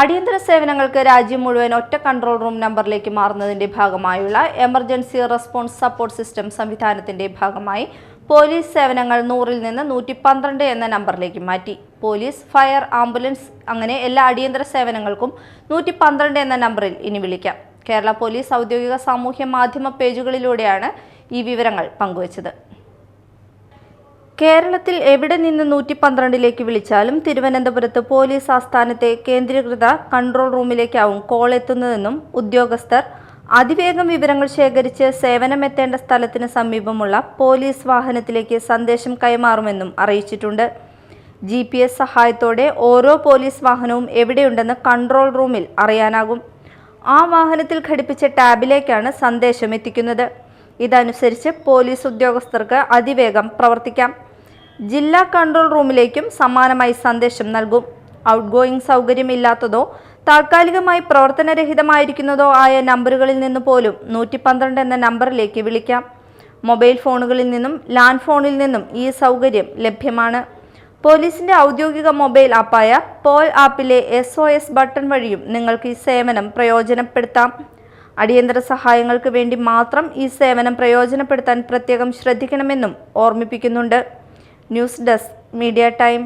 അടിയന്തര സേവനങ്ങൾക്ക് രാജ്യം മുഴുവൻ ഒറ്റ കൺട്രോൾ റൂം നമ്പറിലേക്ക് മാറുന്നതിന്റെ ഭാഗമായുള്ള എമർജൻസി റെസ്പോൺസ് സപ്പോർട്ട് സിസ്റ്റം സംവിധാനത്തിന്റെ ഭാഗമായി പോലീസ് സേവനങ്ങൾ നൂറിൽ നിന്ന് നൂറ്റി പന്ത്രണ്ട് എന്ന നമ്പറിലേക്ക് മാറ്റി. പോലീസ് ഫയർ ആംബുലൻസ് അങ്ങനെ എല്ലാ അടിയന്തര സേവനങ്ങൾക്കും നൂറ്റി പന്ത്രണ്ട് എന്ന നമ്പറിൽ ഇനി വിളിക്കാം. കേരള പോലീസ് ഔദ്യോഗിക സാമൂഹ്യ മാധ്യമ പേജുകളിലൂടെയാണ് ഈ വിവരങ്ങൾ പങ്കുവച്ചത്. കേരളത്തിൽ എവിടെ നിന്ന് നൂറ്റി പന്ത്രണ്ടിലേക്ക് വിളിച്ചാലും തിരുവനന്തപുരത്ത് പോലീസ് ആസ്ഥാനത്തെ കേന്ദ്രീകൃത കൺട്രോൾ റൂമിലേക്കാവും കോൾ എത്തുന്നതെന്നും ഉദ്യോഗസ്ഥർ അതിവേഗം വിവരങ്ങൾ ശേഖരിച്ച് സേവനമെത്തേണ്ട സ്ഥലത്തിന് സമീപമുള്ള പോലീസ് വാഹനത്തിലേക്ക് സന്ദേശം കൈമാറുമെന്നും അറിയിച്ചിട്ടുണ്ട്. ജി പി എസ് സഹായത്തോടെ ഓരോ പോലീസ് വാഹനവും എവിടെയുണ്ടെന്ന് കൺട്രോൾ റൂമിൽ അറിയാനാകും. ആ വാഹനത്തിൽ ഘടിപ്പിച്ച ടാബിലേക്കാണ് സന്ദേശം എത്തിക്കുന്നത്. ഇതനുസരിച്ച് പോലീസ് ഉദ്യോഗസ്ഥർക്ക് അതിവേഗം പ്രവർത്തിക്കാം. ജില്ലാ കൺട്രോൾ റൂമിലേക്കും സമാനമായി സന്ദേശം നൽകും. ഔട്ട് ഗോയിങ് സൗകര്യമില്ലാത്തതോ താൽക്കാലികമായി പ്രവർത്തനരഹിതമായിരിക്കുന്നതോ ആയ നമ്പറുകളിൽ നിന്ന് പോലും നൂറ്റി പന്ത്രണ്ട് എന്ന നമ്പറിലേക്ക് വിളിക്കാം. മൊബൈൽ ഫോണുകളിൽ നിന്നും ലാൻഡ് ഫോണിൽ നിന്നും ഈ സൗകര്യം ലഭ്യമാണ്. പോലീസിന്റെ ഔദ്യോഗിക മൊബൈൽ ആപ്പായ പോൽ ആപ്പിലെ എസ് ബട്ടൺ വഴിയും നിങ്ങൾക്ക് ഈ സേവനം പ്രയോജനപ്പെടുത്താം. അടിയന്തര സഹായങ്ങൾക്ക് വേണ്ടി മാത്രം ഈ സേവനം പ്രയോജനപ്പെടുത്താൻ പ്രത്യേകം ശ്രദ്ധിക്കണമെന്നും ഓർമ്മിപ്പിക്കുന്നുണ്ട്. News desk media time.